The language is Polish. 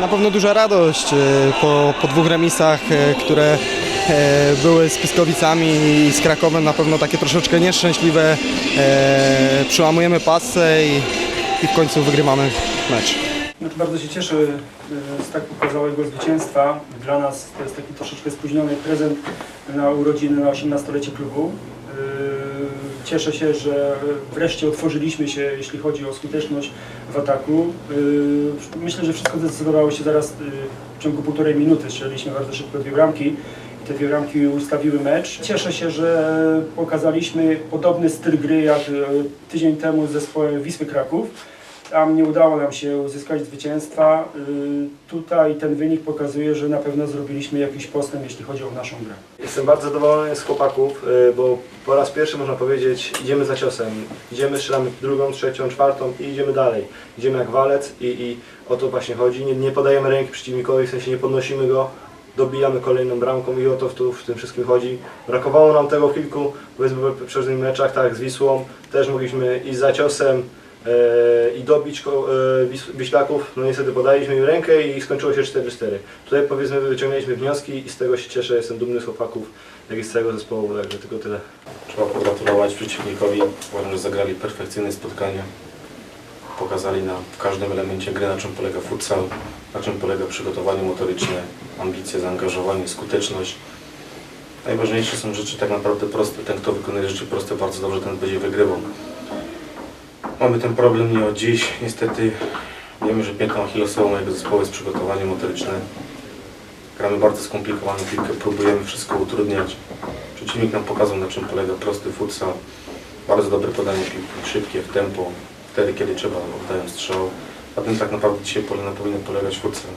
Na pewno duża radość e, po, po dwóch remisach, e, które e, były z Pyskowicami i z Krakowem. Na pewno takie troszeczkę nieszczęśliwe. Przełamujemy pasę i, i w końcu wygrywamy mecz. Znaczy, bardzo się cieszę z tak pokazałego zwycięstwa. Dla nas to jest taki troszeczkę spóźniony prezent na urodziny, na 18-lecie klubu. Cieszę się, że wreszcie otworzyliśmy się, jeśli chodzi o skuteczność w ataku. E, Myślę, że wszystko zdecydowało się zaraz e, w ciągu półtorej minuty. Strzeliliśmy bardzo szybko dwie bramki te dwie bramki ustawiły mecz. Cieszę się, że pokazaliśmy podobny styl gry jak e, tydzień temu z zespołem Wisły Kraków. Tam nie udało nam się uzyskać zwycięstwa. Y, Tutaj ten wynik pokazuje, że na pewno zrobiliśmy jakiś postęp, jeśli chodzi o naszą grę. Jestem bardzo zadowolony z chłopaków, y, bo po raz pierwszy można powiedzieć idziemy za ciosem. Idziemy, strzelamy drugą, trzecią, czwartą i idziemy dalej. Idziemy jak walec i, i o to właśnie chodzi. Nie, nie podajemy ręki przeciwnikowi, w sensie nie podnosimy go, dobijamy kolejną bramką i o to w, w tym wszystkim chodzi. Brakowało nam tego w kilku, powiedzmy, poprzednich meczach, tak z Wisłą. Też mogliśmy iść za ciosem i dobić e, Wiślaków. No niestety podaliśmy im rękę i skończyło się 4-4. Tutaj powiedzmy wyciągnęliśmy wnioski i z tego się cieszę, jestem dumny z chłopaków, jak i z całego zespołu, także tylko tyle. Trzeba pogratulować przeciwnikowi. Uważam, że zagrali perfekcyjne spotkanie. Pokazali nam w każdym elemencie gry, na czym polega futsal, na czym polega przygotowanie motoryczne, ambicje, zaangażowanie, skuteczność. Najważniejsze są rzeczy tak naprawdę proste. Ten, kto wykonuje rzeczy proste bardzo dobrze, ten będzie wygrywał. Mamy ten problem nie od dziś. Niestety wiemy, że piętną achillesową mojego zespołu jest przygotowanie motoryczne. Gramy bardzo skomplikowaną piłkę, próbujemy wszystko utrudniać. Przeciwnik nam pokazał na czym polega prosty futsal. Bardzo dobre podanie piłki, szybkie, w tempo, wtedy kiedy trzeba oddają strzał. A tym tak naprawdę dzisiaj pole- powinien polegać futsal.